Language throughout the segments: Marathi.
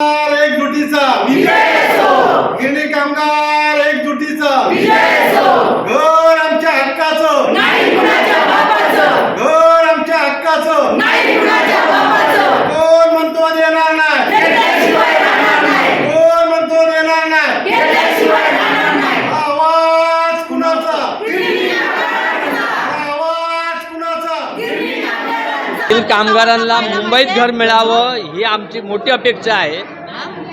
कामगार एकजुटीचा. गिरणी कामगार एकजुटीचा. घर आमच्या हक्काचं. तील कामगारांना मुंबईत घर मिळावं ही आमची मोठी अपेक्षा आहे.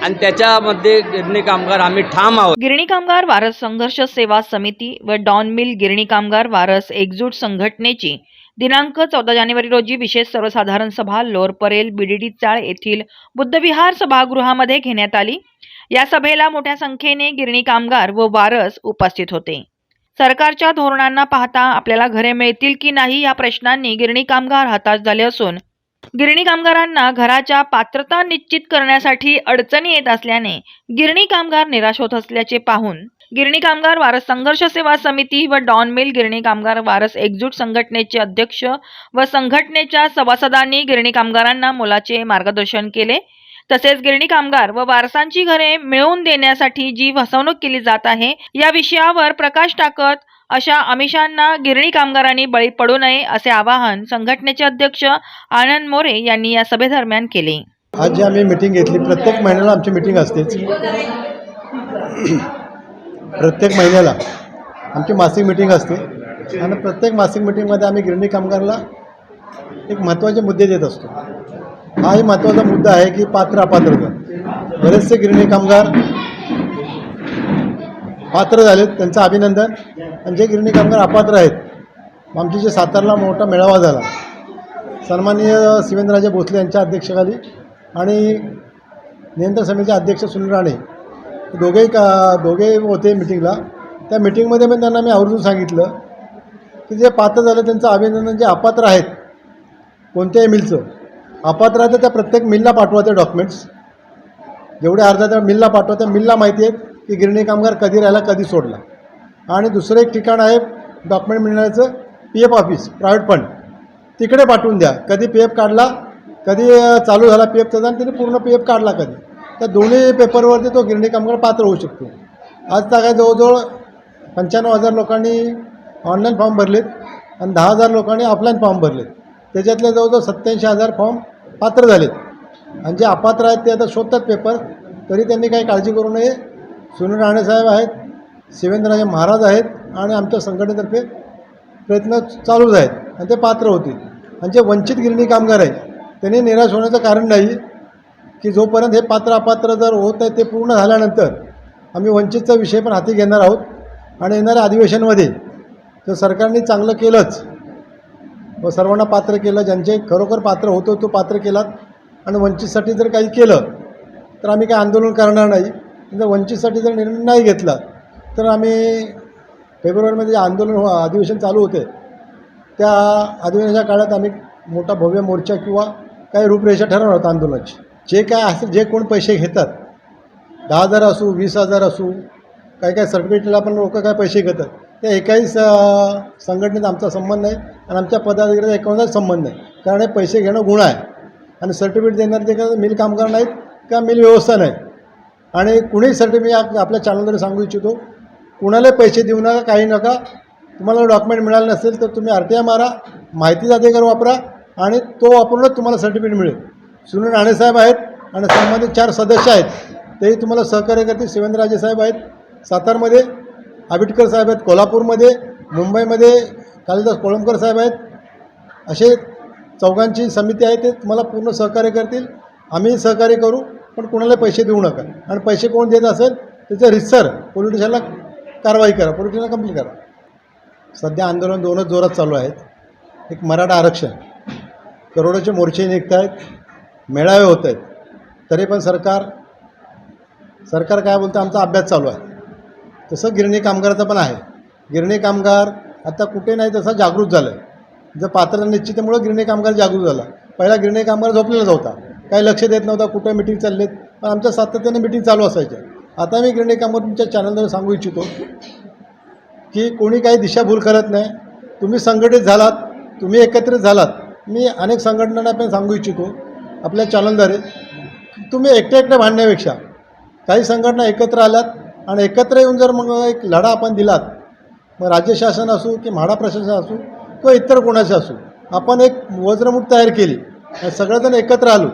आणि त्याच्यामध्ये गिरणी कामगार आम्ही ठाम आहोत. गिरणी कामगार वारस संघर्ष सेवा समिती व डॉन मिल गिरणी कामगार वारस एकजूट संघटनेची दिनांक चौदा जानेवारी रोजी विशेष सर्वसाधारण सभा लोअर परेल बीडीडी चाळ येथील बुद्धविहार सभागृहामध्ये घेण्यात आली. या सभेला मोठ्या संख्येने गिरणी कामगार व वारस उपस्थित होते. सरकारच्या धोरणांना पाहता आपल्याला घरे मिळतील की नाही या प्रश्नांनी गिरणी कामगार हताश झाले असून गिरणी कामगारांना घराच्या पात्रता निश्चित करण्यासाठी अडचणी येत असल्याने गिरणी कामगार निराश होत असल्याचे पाहून गिरणी कामगार वारस संघर्ष सेवा समिती व डॉन मिल गिरणी कामगार वारस एकजूट संघटनेचे अध्यक्ष व संघटनेच्या सभासदांनी गिरणी कामगारांना मोलाचे मार्गदर्शन केले. तसेच गिरणी कामगार व वारसांची घरे मिळवून देण्यासाठी जी फसवणूक केली जात आहे या विषयावर प्रकाश टाकत अशा आमिषांना गिरणी कामगारांनी बळी पडू नये असे आवाहन संघटनेचे अध्यक्ष आनंद मोरे यांनी या सभेदरम्यान केले. आज जी आम्ही मिटिंग घेतली प्रत्येक महिन्याला आमची मिटिंग असतेच. प्रत्येक महिन्याला आमची मासिक मिटिंग असते. आणि प्रत्येक मासिक मिटिंगमध्ये आम्ही गिरणी कामगारला एक महत्त्वाचे मुद्दे देत असतो. हाही महत्त्वाचा मुद्दा आहे की पात्र अपात्रता बरेचसे गिरणी कामगार पात्र झालेत त्यांचं अभिनंदन. आणि जे गिरणी कामगार अपात्र आहेत आमची जे सातारला मोठा मेळावा झाला सन्माननीय शिवेंद्रराजे भोसले यांच्या अध्यक्षखाली आणि नियंत्रण समितीचे अध्यक्ष सुनील राणे दोघेही का दोघे होते मिटिंगला. त्या मिटिंगमध्ये पण त्यांना मी आवर्जून सांगितलं की जे पात्र झालं त्यांचं अभिनंदन जे अपात्र आहेत कोणत्याही मिलचं अपात्र आहे तर त्या प्रत्येक मिलला पाठवा ते डॉक्युमेंट्स जेवढे अर्ज त्या मिलला पाठवा त्या मिलला माहिती आहेत की गिरणी कामगार कधी राहिला कधी सोडला. आणि दुसरं एक ठिकाण आहे document मिळण्याचं P F office private fund तिकडे पाठवून द्या. कधी पी एफ काढला कधी चालू झाला पी एफचा आणि त्याने पूर्ण पी एफ काढला कधी. त्या दोन्ही पेपरवरती तो गिरणी कामगार पात्र होऊ शकतो. आज तर काय जवळजवळ पंच्याण्णव हजार लोकांनी ऑनलाईन फॉर्म भरलेत आणि दहा हजार लोकांनी ऑफलाईन फॉर्म भरलेत. त्याच्यातले जवळजवळ सत्याऐंशी हजार फॉर्म पात्र झालेत. आणि जे अपात्र आहेत ते आता शोधतात पेपर तरी त्यांनी काही काळजी करू नये. सुनील राणेसाहेब आहेत शिवेंद्रराजे महाराज आहेत आणि आमच्या संघटनेतर्फे प्रयत्न चालूच आहेत. आणि ते पात्र होतील. आणि जे वंचित गिरणी कामगार आहेत त्यांनी निराश होण्याचं कारण नाही की जोपर्यंत हे पात्र अपात्र जर होत आहे ते पूर्ण झाल्यानंतर आम्ही वंचितचा विषय पण हाती घेणार आहोत. आणि येणाऱ्या अधिवेशनमध्ये जर सरकारने चांगलं केलंच व सर्वांना पात्र केलं ज्यांचे खरोखर पात्र होतो तो पात्र केलात. आणि वंचितसाठी जर काही केलं तर आम्ही काही आंदोलन करणार नाही. जर वंचितसाठी जर निर्णय नाही घेतला तर आम्ही फेब्रुवारीमध्ये जे आंदोलन हो अधिवेशन चालू होते त्या अधिवेशनाच्या काळात आम्ही मोठा भव्य मोर्चा किंवा काही रूपरेषा ठरवणार आहोत आंदोलनाची. जे काय असेल जे कोण पैसे घेतात दहा हजार असू वीस हजार असू काही काही सर्टिफिकेटला पण लोक काय पैसे घेतात. त्या एकाही स संघटनेचा आमचा संबंध नाही आणि आमच्या पदाधिकाऱ्याचा एकाचाच संबंध नाही. कारण हे पैसे घेणं गुण आहे. आणि सर्टिफिकेट देणारे ते का मिल कामगार नाहीत का मिल व्यवस्था नाही. आणि कुणीही सर्टिफिकेट आपल्या चॅनलद्वारे सांगू इच्छितो कुणालाही पैसे देऊ नका काही नका. तुम्हाला डॉक्युमेंट मिळालं नसेल तर तुम्ही आर टी आय मारा माहितीचा अधिकार वापरा आणि तो वापरूनच तुम्हाला सर्टिफिकेट मिळेल. सुनील राणेसाहेब आहेत आणि संबंधित चार सदस्य आहेत. तेही तुम्हाला सहकार्य करतील. शिवेंद्रराजे साहेब आहेत सातारमध्ये. आबिटकर साहेब आहेत कोल्हापूरमध्ये मुंबईमध्ये कालिदास कोळंबकर साहेब आहेत. असे चौघांची समिती आहे ते तुम्हाला पूर्ण सहकार्य करतील. आम्ही सहकार्य करू पण कोणाला पैसे देऊ नका. आणि पैसे कोण देत असेल त्याचं रिसर पोलीस स्टेशनला कारवाई करा पोलीस स्टेशनला कंप्लीट करा. सध्या आंदोलन दोनच जोरात चालू आहेत. एक मराठा आरक्षण. करोडोचे मोर्चे निघत आहेत मेळावे होत आहेत. तरी पण सरकार सरकार काय बोलतं आमचा अभ्यास चालू आहे. तसं गिरणी कामगाराचं पण आहे. गिरणी कामगार आता कुठे नाही तसा जागृत झालं आहे जर पात्र निश्चितमुळं गिरणी कामगार जागृत झाला. पहिला गिरणी कामगार झोपलेला होता. काही लक्ष देत नव्हता कुठं मिटिंग चाललेत. पण आमच्या सातत्याने मिटिंग चालू असायच्या. आता मी गिरणी कामगार तुमच्या चॅनलद्वारे सांगू इच्छितो की कोणी काही दिशाभूल करत नाही. तुम्ही संघटित झालात. तुम्ही एकत्रित झालात. मी अनेक संघटनांना पण सांगू इच्छितो आपल्या चॅनलद्वारे तुम्ही एकट्या एकट्या भांडण्यापेक्षा काही संघटना एकत्र आल्यात. आणि एकत्र येऊन जर मग एक लढा आपण दिलात मग राज्य शासन असू की म्हाडा प्रशासन असू किंवा इतर कोणाचे असू आपण एक वज्रमूठ तयार केली सगळेजण एकत्र आलो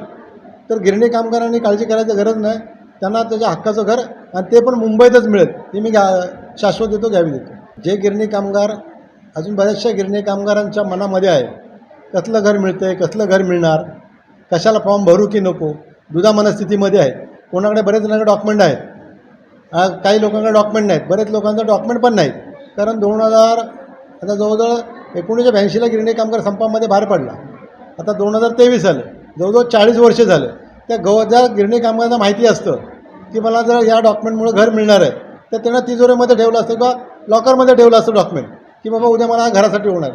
तर गिरणी कामगारांनी काळजी करायची गरज नाही. त्यांना त्याच्या हक्काचं घर आणि ते पण मुंबईतच मिळेल हे मी घ्या शाश्वत देतो घ्यावी देतो. जे गिरणी कामगार अजून बऱ्याचशा गिरणी कामगारांच्या मनामध्ये आहे कसलं घर मिळतं आहे कसलं घर मिळणार कशाला फॉर्म भरू की नको दुधा मनस्थितीमध्ये आहे. कोणाकडे बरेच जणांकडे डॉक्युमेंट आहेत आज काही लोकांकडे डॉक्युमेंट नाहीत. बरेच लोकांचं डॉक्युमेंट पण नाहीत. कारण दोन हजार आता जवळजवळ एकोणीसशे ब्याऐंशीला गिरणी कामगार संपामध्ये बाहेर पडला. आता दोन हजार तेवीस झालं. जवळजवळ चाळीस वर्ष झालं. त्या गव ज्या गिरणी कामगारांना माहिती असतं की मला जर या डॉक्युमेंटमुळे घर मिळणार आहे तर त्यांना तिजोरीमध्ये ठेवलं असतं किंवा लॉकरमध्ये ठेवलं असतं डॉक्युमेंट की बाबा उद्या मला घरासाठी होणार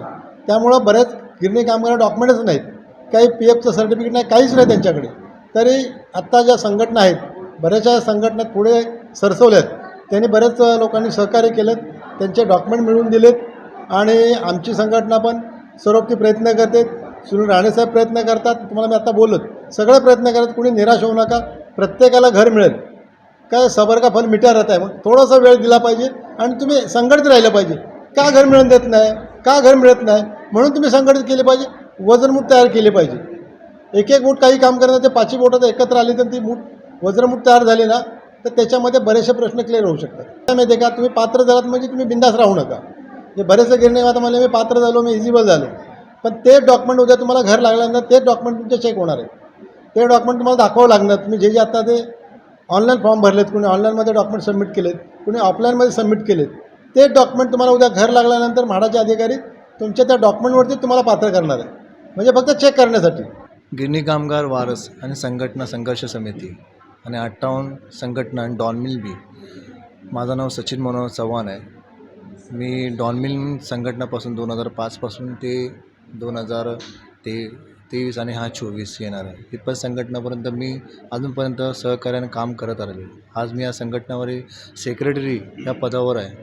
त्यामुळं बरेच गिरणी कामगार डॉक्युमेंटच नाहीत. काही पी एफचं सर्टिफिकेट नाही काहीच नाही त्यांच्याकडे. तरी आत्ता ज्या संघटना आहेत बऱ्याचशा संघटनेत पुढे सरसवल्यात. त्यांनी बऱ्याच लोकांनी सहकार्य केलं त्यांचे डॉक्युमेंट मिळवून दिलेत आणि आमची संघटना पण सर्वती प्रयत्न करते. सुनील राणेसाहेब प्रयत्न करतात. तुम्हाला मी आता बोलत सगळे प्रयत्न करतात. कुणी निराश होऊ नका. प्रत्येकाला घर मिळेल. काय सबर का फल मिठा राहत आहे. मग थोडासा वेळ दिला पाहिजे आणि तुम्ही संघटित राहिलं पाहिजे. का घर मिळून देत नाही? का घर मिळत नाही? म्हणून तुम्ही संघटित केले पाहिजे. वजनमूठ तयार केले पाहिजे. एक एक मूठ काही काम करणार ते पाचही बोटं एकत्र आली तर ती मूठ वज्रमूठ तयार झाली ना तर त्याच्यामध्ये बरेचसे प्रश्न क्लिअर होऊ शकतात. काय माहिती आहे का तुम्ही पात्र झालात म्हणजे तुम्ही बिंदास राहू नका. म्हणजे बरेचसे गिरणे आता मला मी पात्र झालो मी इजिबल झालो. पण ते डॉक्युमेंट उद्या तुम्हाला घर लागल्यानंतर तेच डॉक्युमेंट तुमचे चेक होणार आहे. ते डॉक्युमेंट तुम्हाला दाखवावं लागणार. तुम्ही जे जे आता ते ऑनलाईन फॉर्म भरलेत कुणी ऑनलाईनमध्ये डॉक्युमेंट सबमिट केलेत कुणी ऑफलाईनमध्ये सबमिट केलेत ते डॉक्युमेंट तुम्हाला उद्या घर लागल्यानंतर म्हाडाचे अधिकारी तुमच्या त्या डॉक्युमेंटवरती तुम्हाला पात्र करणार आहे. म्हणजे फक्त चेक करण्यासाठी. गिरणी कामगार वारस आणि संघटना संघर्ष समिती. आणि अठ्ठावन्न संघटना आणि डॉनमिल बी माझं नाव सचिन मनोहर चव्हाण आहे. मी डॉनमिल संघटनापासून दोन हजार पाचपासून ते दोन हजार ते तेवीस आणि हा चोवीस येणार आहे. इथपर्यंत संघटनापर्यंत मी अजूनपर्यंत सहकार्याने काम करत आलेलो आज मी या संघटनावर सेक्रेटरी या पदावर आहे.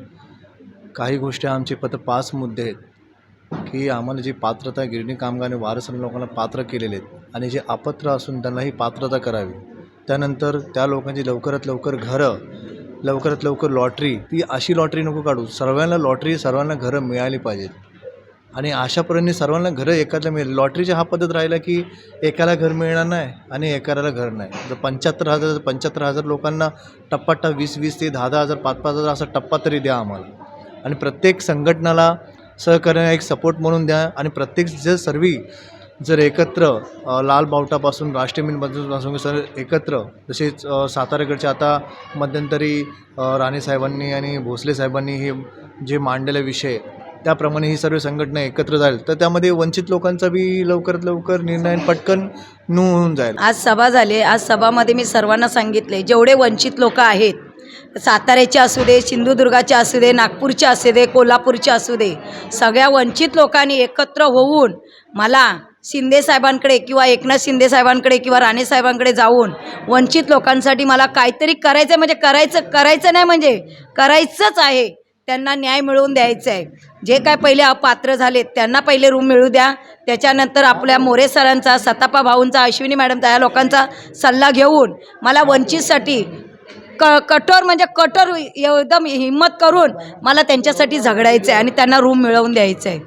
काही गोष्टी आमचे पद पाच मुद्दे आहेत. की आम्हाला जी पात्रता गिरणी कामगार आणि वारस लोकांना पात्र केलेले आहेत आणि जे अपात्र असून त्यांनाही पात्रता करावी. त्यानंतर त्या लोकांची लवकरात लवकर घरं लवकरात लवकर लॉटरी ती अशी लॉटरी नको काढू. सर्वांना लॉटरी सर्वांना घरं मिळाली पाहिजेत. आणि अशापर्यंत सर्वांना घरं एकाला मिळेल. लॉटरीच्या हा पद्धत राहिला की एकाला घर मिळणार नाही आणि एकाला घर नाही. जर पंच्याहत्तर हजार पंच्याहत्तर हजार लोकांना टप्पा वीस वीस ते दहा दहा हजार पाच पाच हजार असा टप्पा तरी द्या आम्हाला. आणि प्रत्येक संघटनाला सहकार्याने एक सपोर्ट म्हणून द्या आणि प्रत्येक जर सर्वी जर एकत्र लाल बावटापासून राष्ट्रीय मिलपासून सर एकत्र तसेच अ, साताऱ्याकडचे आता मध्यंतरी राणेसाहेबांनी आणि भोसले साहेबांनी हे जे मांडलेले विषय त्याप्रमाणे ही सर्व संघटना एकत्र जाईल तर त्यामध्ये वंचित लोकांचा बी लवकरात लवकर निर्णय पटकन नू होऊन जाईल. आज सभा झाली आज सभामध्ये मी सर्वांना सांगितले जेवढे वंचित लोक आहेत साताऱ्याचे असू दे सिंधुदुर्गाचे असू दे नागपूरचे असू दे कोल्हापूरचे असू दे सगळ्या वंचित लोकांनी एकत्र होऊन मला शिंदे साहेबांकडे किंवा एकनाथ शिंदे साहेबांकडे किंवा राणे साहेबांकडे जाऊन वंचित लोकांसाठी मला काहीतरी करायचं आहे म्हणजे करायचं करायचं नाही म्हणजे करायचंच आहे. त्यांना न्याय मिळवून द्यायचा आहे जे काय पहिले अपात्र झालेत त्यांना पहिले रूम मिळू द्या. त्याच्यानंतर आपल्या मोरे सरांचा सतापा भाऊंचा अश्विनी मॅडमचा या लोकांचा सल्ला घेऊन मला वंचितसाठी क कठोर म्हणजे कठोर एकदम हिंमत करून मला त्यांच्यासाठी झगडायचं आहे आणि त्यांना रूम मिळवून द्यायचं आहे